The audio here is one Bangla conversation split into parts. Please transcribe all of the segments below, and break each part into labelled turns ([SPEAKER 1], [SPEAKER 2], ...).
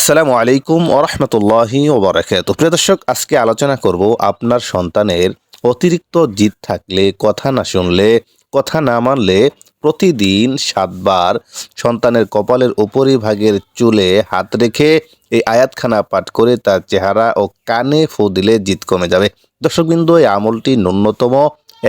[SPEAKER 1] আসসালামু আলাইকুম ওরহমতুল্লাহি ওবরাকাত প্রিয় দর্শক আজকে আলোচনা করব আপনার সন্তানের অতিরিক্ত জিদ থাকলে কথা না শুনলে কথা না মানলে প্রতিদিন সাতবার সন্তানের কপালের উপরিভাগের চুলে হাত রেখে এই আয়াতখানা পাঠ করে তার চেহারা ও কানে ফু দিলে জিদ কমে যাবে দর্শকবৃন্দ এই আমলটি ন্যূনতম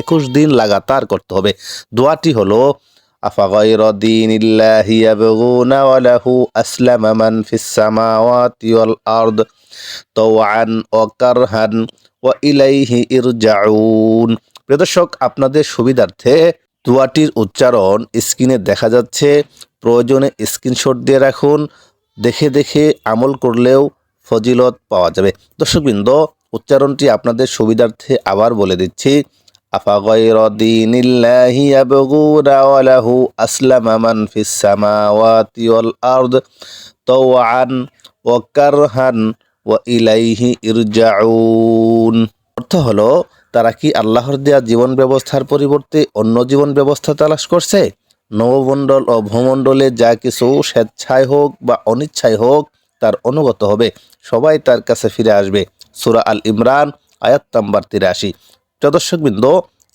[SPEAKER 1] একুশ দিন লাগাতার করতে হবে দোয়াটি হলো أفغير دين الله يبغون وله أسلم من في السماوات والأرض طوعا وكرها وإليه يرجعون প্রিয় দর্শক আপনাদের সুবিধার্থে দুয়াটির উচ্চারণ স্ক্রিনে দেখা যাচ্ছে প্রয়োজনে স্ক্রিনশট দিয়ে রাখুন দেখে দেখে আমল করলেও ফজিলত পাওয়া যাবে দর্শকবৃন্দ উচ্চারণটি আপনাদের সুবিধার্থে আবার বলে দিচ্ছি أفغير دين الله يبغون وله أسلم من في السماوات والأرض طوعا وكرها وإليه ইরজাউন অর্থ হলো তারা কি আল্লাহর দেয়া জীবন ব্যবস্থার পরিবর্তে অন্য জীবন ব্যবস্থা তালাশ করছে নবমণ্ডল ও ভূমণ্ডলে যা কিছু স্বেচ্ছায় হোক বা অনিচ্ছায় হোক তার অনুগত হবে সবাই তার কাছে ফিরে আসবে সুরা আল ইমরান আয়াত্তাম্বার তিরাশি দর্শকবৃন্দ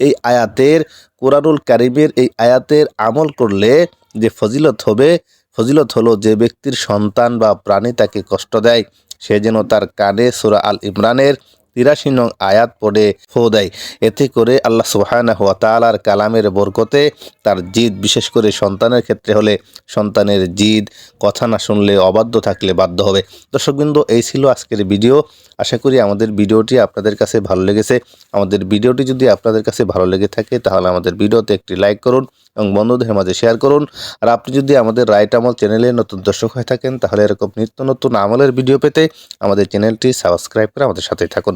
[SPEAKER 1] এই আয়াতের কোরআনুল কারিমের এই আয়াতের আমল করলে যে ফজিলত হবে ফজিলত হলো যে ব্যক্তির সন্তান বা প্রাণী তাকে কষ্ট দেয় সে যেন তার কানে সুরা আল ইমরানের তিরাশি নং আয়াত পড়ে ফো দেয় এতে করে আল্লাহ সুহানা হওয়া তালার কালামের বরকতে তার জিদ বিশেষ করে সন্তানের ক্ষেত্রে হলে সন্তানের জিদ কথা না শুনলে অবাধ্য থাকলে বাধ্য হবে দর্শকবৃন্দ এই ছিল আজকের ভিডিও আশা করি আমাদের ভিডিওটি আপনাদের কাছে ভালো লেগেছে আমাদের ভিডিওটি যদি আপনাদের কাছে ভালো লেগে থাকে তাহলে আমাদের ভিডিওতে একটি লাইক করুন এবং বন্ধুদের মাঝে শেয়ার করুন আর আপনি যদি আমাদের রাইট আমল চ্যানেলে নতুন দর্শক হয়ে থাকেন তাহলে এরকম নিত্য নতুন আমলের ভিডিও পেতে আমাদের চ্যানেলটি সাবস্ক্রাইব করে আমাদের সাথে থাকুন